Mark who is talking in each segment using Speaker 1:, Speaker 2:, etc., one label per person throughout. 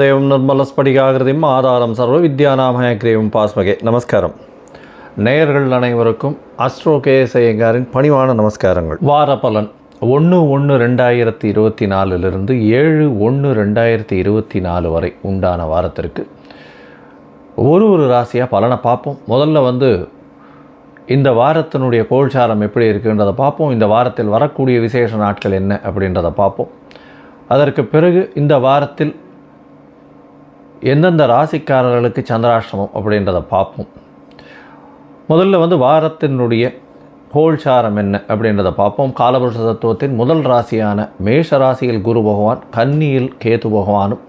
Speaker 1: ദൈവം நிர்மலஸ்படிகாகிருதியும் ஆதாரம் சர்வ வித்யாநாமயக்ரீவும் பாஸ்மகே. நமஸ்காரம். நேயர்கள் அனைவருக்கும் அஸ்ட்ரோ கேஎஸ் ஐயங்காரின் பணிவான நமஸ்காரங்கள். வார பலன் ஒன்று ஒன்று ரெண்டாயிரத்தி இருபத்தி நாலுலேருந்து ஏழு ஒன்று ரெண்டாயிரத்தி இருபத்தி நாலு வரை உண்டான வாரத்திற்கு ஒரு ஒரு ராசியாக பலனை பார்ப்போம். முதல்ல வந்து இந்த வாரத்தினுடைய கோல்சாரம் எப்படி இருக்குன்றதை பார்ப்போம். இந்த வாரத்தில் வரக்கூடிய விசேஷ நாட்கள் என்ன அப்படின்றத பார்ப்போம். அதற்கு பிறகு இந்த வாரத்தில் எந்தெந்த ராசிக்காரர்களுக்கு சந்திராஷ்டமம் அப்படின்றத பார்ப்போம். முதல்ல வந்து வாரத்தினுடைய கோல்சாரம் என்ன அப்படின்றத பார்ப்போம். காலபுருஷ தத்துவத்தின் முதல் ராசியான மேஷ ராசியில் குரு பகவான் கன்னியில் கேது பகவானும்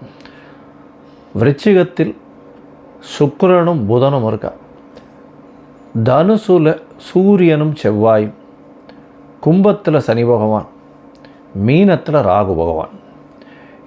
Speaker 1: விருச்சிகத்தில் சுக்கரனும் புதனும் இருக்கா. தனுசுல சூரியனும் செவ்வாயும் கும்பத்தில் சனி பகவான் மீனத்தில் ராகு பகவான்.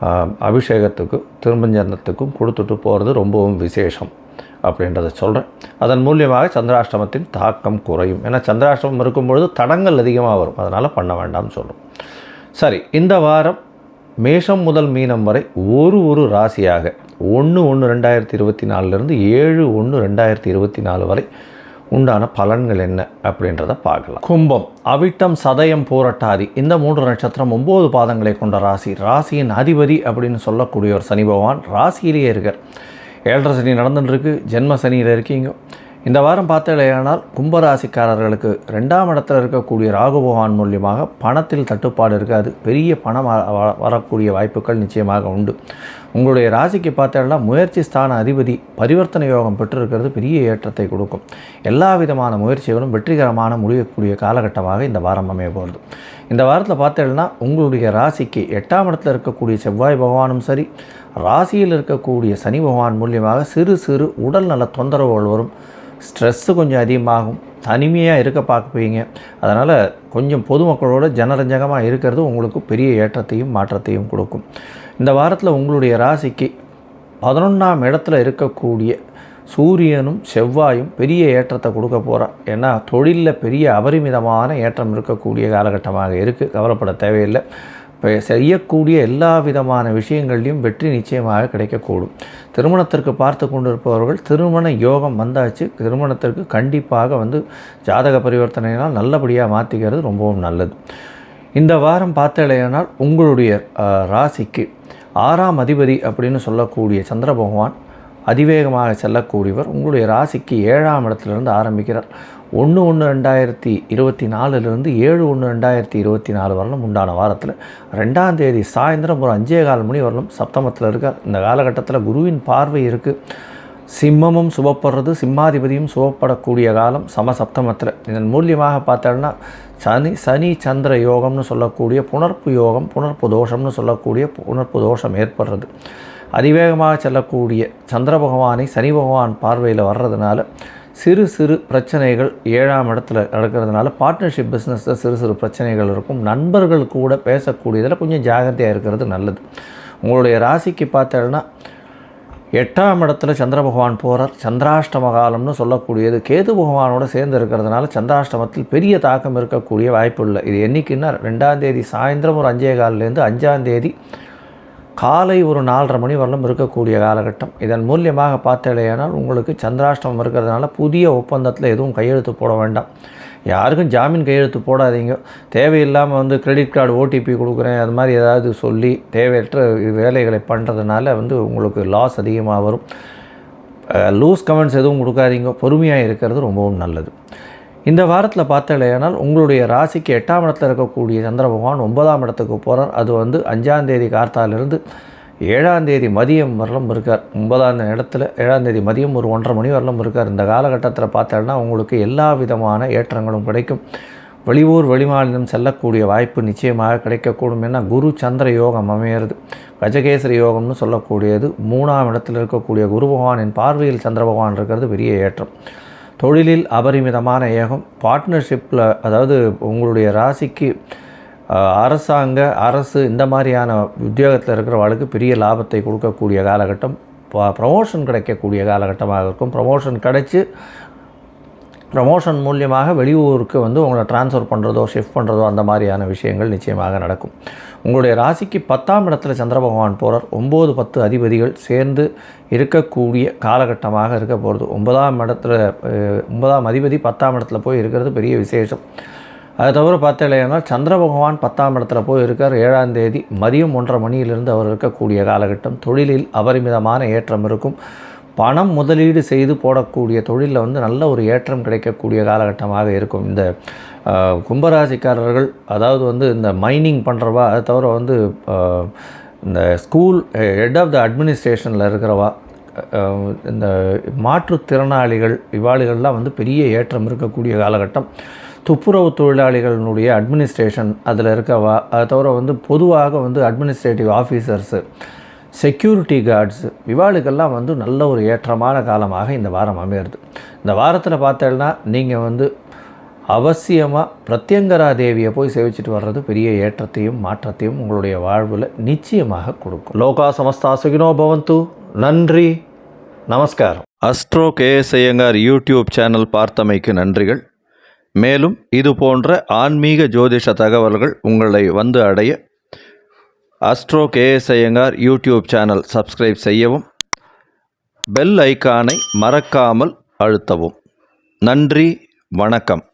Speaker 1: அபிஷேகத்துக்கும் அபிஷேகத்துக்கு திருமஞ்சனத்துக்கும் கொடுத்துட்டு போகிறது ரொம்பவும் விசேஷம் அப்படின்றத சொல்கிறேன் அதன் மூலியமாக சந்திராஷ்டமத்தின் தாக்கம் குறையும். ஏன்னா சந்திராஷ்டமம் இருக்கும்பொழுது தடங்கள் அதிகமாக வரும். அதனால் பண்ண வேண்டாம்னு சொல்கிறோம் சரி இந்த வாரம் மேஷம் முதல் மீனம் வரை ஒரு ஒரு ராசியாக ஒன்று ஒன்று ரெண்டாயிரத்தி இருபத்தி நாலுலேருந்து ஏழு ஒன்று ரெண்டாயிரத்தி இருபத்தி நாலு வரை உண்டான பலன்கள் என்ன அப்படின்றத பார்க்கலாம். கும்பம். அவிட்டம் சதயம் பூரட்டாதி. இந்த மூன்று நட்சத்திரம் ஒம்பது பாதங்களை கொண்ட ராசி. ராசியின் அதிபதி அப்படின்னு சொல்லக்கூடிய ஒரு சனி பகவான் ராசியிலேயே இருக்கார். ஏழரை சனி நடந்துட்டுருக்கு ஜென்ம சனியில் இருக்கீங்க. இந்த வாரம் பார்த்தீங்களேனால் கும்பராசிக்காரர்களுக்கு ரெண்டாம் இடத்துல இருக்கக்கூடிய ராகு பகவான் மூலியமாக பணத்தில் தட்டுப்பாடு இருக்காது பெரிய பணம் வ- வ- வரக்கூடிய வாய்ப்புகள் நிச்சயமாக உண்டு. உங்களுடைய ராசிக்கு பார்த்தீங்கன்னா முயற்சி ஸ்தான அதிபதி பரிவர்த்தனை யோகம் பெற்றிருக்கிறது பெரிய ஏற்றத்தை கொடுக்கும். எல்லா விதமான முயற்சிகளும் வெற்றிகரமான முடியக்கூடிய காலகட்டமாக இந்த வாரம் அமைய போகிறது இந்த வாரத்தில் பார்த்தேன்னா உங்களுடைய ராசிக்கு எட்டாம் இடத்துல இருக்கக்கூடிய செவ்வாய் பகவானும் சரி ராசியில் இருக்கக்கூடிய சனி பகவான் மூலியமாக சிறு சிறு உடல் நல தொந்தரவுகள் வரும். ஸ்ட்ரெஸ்ஸு கொஞ்சம் அதிகமாகும். தனிமையாக இருக்க பார்க்குவீங்க அதனால் கொஞ்சம் பொதுமக்களோட ஜனரஞ்சகமாக இருக்கிறது உங்களுக்கு பெரிய ஏற்றத்தையும் மாற்றத்தையும் கொடுக்கும். இந்த வாரத்தில் உங்களுடைய ராசிக்கு பதினொன்றாம் இடத்துல இருக்கக்கூடிய சூரியனும் செவ்வாயும் பெரிய ஏற்றத்தை கொடுக்க போகிறான் ஏன்னா தொழிலில் பெரிய அபரிமிதமான ஏற்றம் இருக்கக்கூடிய காலகட்டமாக இருக்குது கவலைப்பட தேவையில்லை. செய்யக்கூடிய எல்லா விதமான விஷயங்கள்லையும் வெற்றி நிச்சயமாக கிடைக்கக்கூடும். திருமணத்திற்கு பார்த்து கொண்டிருப்பவர்கள் திருமண யோகம் வந்தாச்சு. திருமணத்திற்கு கண்டிப்பாக வந்து ஜாதக பரிவர்த்தனையினால் நல்லபடியாக மாற்றிக்கிறது ரொம்பவும் நல்லது. இந்த வாரம் பார்த்தலையானால் உங்களுடைய ராசிக்கு ஆறாம் அதிபதி அப்படின்னு சொல்லக்கூடிய சந்திர பகவான் அதிவேகமாக செல்லக்கூடியவர் உங்களுடைய ராசிக்கு ஏழாம் இடத்திலிருந்து ஆரம்பிக்கிறார். ஒன்று ஒன்று ரெண்டாயிரத்தி இருபத்தி நாலுலேருந்து ஏழு ஒன்று ரெண்டாயிரத்தி இருபத்தி நாலு வரலும் உண்டான வாரத்தில் ரெண்டாம் தேதி சாயந்தரம் ஒரு அஞ்சே கால் மணி வரலும் சப்தமத்தில் இருக்கார் இந்த காலகட்டத்தில் குருவின் பார்வை இருக்குது சிம்மமும் சுபப்படுறது சிம்மாதிபதியும் சுபப்படக்கூடிய காலம் சமசப்தமத்தில். இதன் மூலியமாக பார்த்தோம்னா சனி சனி சந்திர யோகம்னு சொல்லக்கூடிய புணர்ப்பு யோகம் புணர்ப்பு தோஷம்னு சொல்லக்கூடிய புணர்ப்பு தோஷம் ஏற்படுறது. அதிவேகமாக செல்லக்கூடிய சந்திர பகவானை சனி பகவான் பார்வையில் வர்றதுனால சிறு சிறு பிரச்சனைகள் ஏழாம் இடத்துல நடக்கிறதுனால பார்ட்னர்ஷிப் பிஸ்னஸில் சிறு சிறு பிரச்சனைகள் இருக்கும். நண்பர்கள் கூட பேசக்கூடியதில் கொஞ்சம் ஜாகிரதையாக இருக்கிறது நல்லது. உங்களுடைய ராசிக்கு பார்த்தேன்னா எட்டாம் இடத்துல சந்திர பகவான் போகிறார் சந்திராஷ்டம காலம்னு சொல்லக்கூடியது. கேது பகவானோடு சேர்ந்து இருக்கிறதுனால சந்திராஷ்டமத்தில் பெரிய தாக்கம் இருக்கக்கூடிய வாய்ப்பு இல்லை. இது என்றைக்குன்னா ரெண்டாம் தேதி சாயந்தரம் ஒரு அஞ்சே காலிலேருந்து அஞ்சாம் தேதி காலை ஒரு நாலரை மணி வரலும் இருக்கக்கூடிய காலகட்டம். இதன் மூலியமாக பார்த்தேனால் உங்களுக்கு சந்திராஷ்டமம் இருக்கிறதுனால புதிய ஒப்பந்தத்தில் எதுவும் கையெழுத்து போட வேண்டாம். யாருக்கும் ஜாமீன் கையெழுத்து போடாதீங்க. தேவையில்லாமல் வந்து கிரெடிட் கார்டு ஓடிபி கொடுக்குறேன் அது மாதிரி ஏதாவது சொல்லி தேவையற்ற வேலைகளை பண்ணுறதுனால வந்து உங்களுக்கு லாஸ் அதிகமாக வரும். லூஸ் கமெண்ட்ஸ் எதுவும் கொடுக்காதீங்க. பொறுமையாக இருக்கிறது ரொம்பவும் நல்லது. இந்த வாரத்தில் பார்த்தலையானால் உங்களுடைய ராசிக்கு எட்டாம் இடத்துல இருக்கக்கூடிய சந்திர பகவான் ஒன்பதாம் இடத்துக்கு போகிறார் அது வந்து அஞ்சாம் தேதி கார்த்தாலிருந்து ஏழாம் தேதி மதியம் வரலும் இருக்கார். ஒன்பதாம் இடத்துல ஏழாம் தேதி மதியம் ஒரு ஒன்றரை மணி வரலும் இருக்கார். இந்த காலகட்டத்தில் பார்த்தோன்னா உங்களுக்கு எல்லா விதமான ஏற்றங்களும் கிடைக்கும். வெளியூர் வெளிமாநிலம் செல்லக்கூடிய வாய்ப்பு நிச்சயமாக கிடைக்கக்கூடும். ஏன்னா குரு சந்திர யோகம் அமையிறது. கஜகேசரி யோகம்னு சொல்லக்கூடியது. மூணாம் இடத்தில் இருக்கக்கூடிய குரு பகவானின் பார்வையில் சந்திர பகவான் இருக்கிறது பெரிய ஏற்றம். தொழிலில் அபரிமிதமான ஏகம் பார்ட்னர்ஷிப்பில் அதாவது உங்களுடைய ராசிக்கு அரசாங்க அரசு இந்த மாதிரியான உத்தியோகத்தில் இருக்கிறவர்களுக்கு பெரிய லாபத்தை கொடுக்கக்கூடிய காலகட்டம் ப்ரமோஷன் கிடைக்கக்கூடிய காலகட்டமாக இருக்கும். ப்ரமோஷன் கிடைச்சி ப்ரமோஷன் மூலியமாக வெளியூருக்கு வந்து உங்களை ட்ரான்ஸ்ஃபர் பண்ணுறதோ ஷிஃப்ட் பண்ணுறதோ அந்த மாதிரியான விஷயங்கள் நிச்சயமாக நடக்கும். உங்களுடைய ராசிக்கு பத்தாம் இடத்துல சந்திர பகவான் போகிறார் ஒம்பது பத்து அதிபதிகள் சேர்ந்து இருக்கக்கூடிய காலகட்டமாக இருக்க போகிறது ஒன்பதாம் இடத்துல ஒன்பதாம் அதிபதி பத்தாம் இடத்துல போய் இருக்கிறது பெரிய விசேஷம். அது தவிர பார்த்தீங்கன்னா சந்திர பகவான் பத்தாம் இடத்துல போய் இருக்கார். ஏழாம் தேதி மதியம் ஒன்றரை மணியிலிருந்து அவர் இருக்கக்கூடிய காலகட்டம். தொழிலில் அபரிமிதமான ஏற்றம் இருக்கும். பணம் முதலீடு செய்து போடக்கூடிய தொழிலில் வந்து நல்ல ஒரு ஏற்றம் கிடைக்கக்கூடிய காலகட்டமாக இருக்கும். இந்த கும்பராசிக்காரர்கள் அதாவது வந்து இந்த மைனிங் பண்ணுறவா அதை தவிர வந்து இந்த ஸ்கூல் ஹெட் ஆஃப் த அட்மினிஸ்ட்ரேஷனில் இருக்கிறவா இந்த மாற்றுத்திறனாளிகள் இவாளுகள்லாம் வந்து பெரிய ஏற்றம் இருக்கக்கூடிய காலகட்டம். துப்புரவு தொழிலாளிகளினுடைய அட்மினிஸ்ட்ரேஷன் அதில் இருக்கவா அதை தவிர வந்து பொதுவாக வந்து அட்மினிஸ்ட்ரேட்டிவ் ஆஃபீஸர்ஸு செக்யூரிட்டி கார்ட்ஸு இவாளுக்கெல்லாம் வந்து நல்ல ஒரு ஏற்றமான காலமாக இந்த வாரம் அமையிறது. இந்த வாரத்தில் பார்த்தேன்னா நீங்கள் வந்து அவசியமாக பிரத்யங்கரா தேவியை போய் சேவிச்சிட்டு வர்றது பெரிய ஏற்றத்தையும் மாற்றத்தையும் உங்களுடைய வாழ்வில் நிச்சயமாக கொடுக்கும். லோகா சமஸ்தா சுகினோ பவந்து. நன்றி. நமஸ்காரம். Astro KS Iyengar YouTube channel பார்த்தமைக்கு நன்றிகள். மேலும் இது போன்ற ஆன்மீக ஜோதிஷ தகவல்கள் உங்களை வந்து அடைய astro KS Iyengar YouTube channel subscribe செய்யவும் பெல் ஐகானை மறக்காமல் அழுத்தவும். நன்றி. வணக்கம்.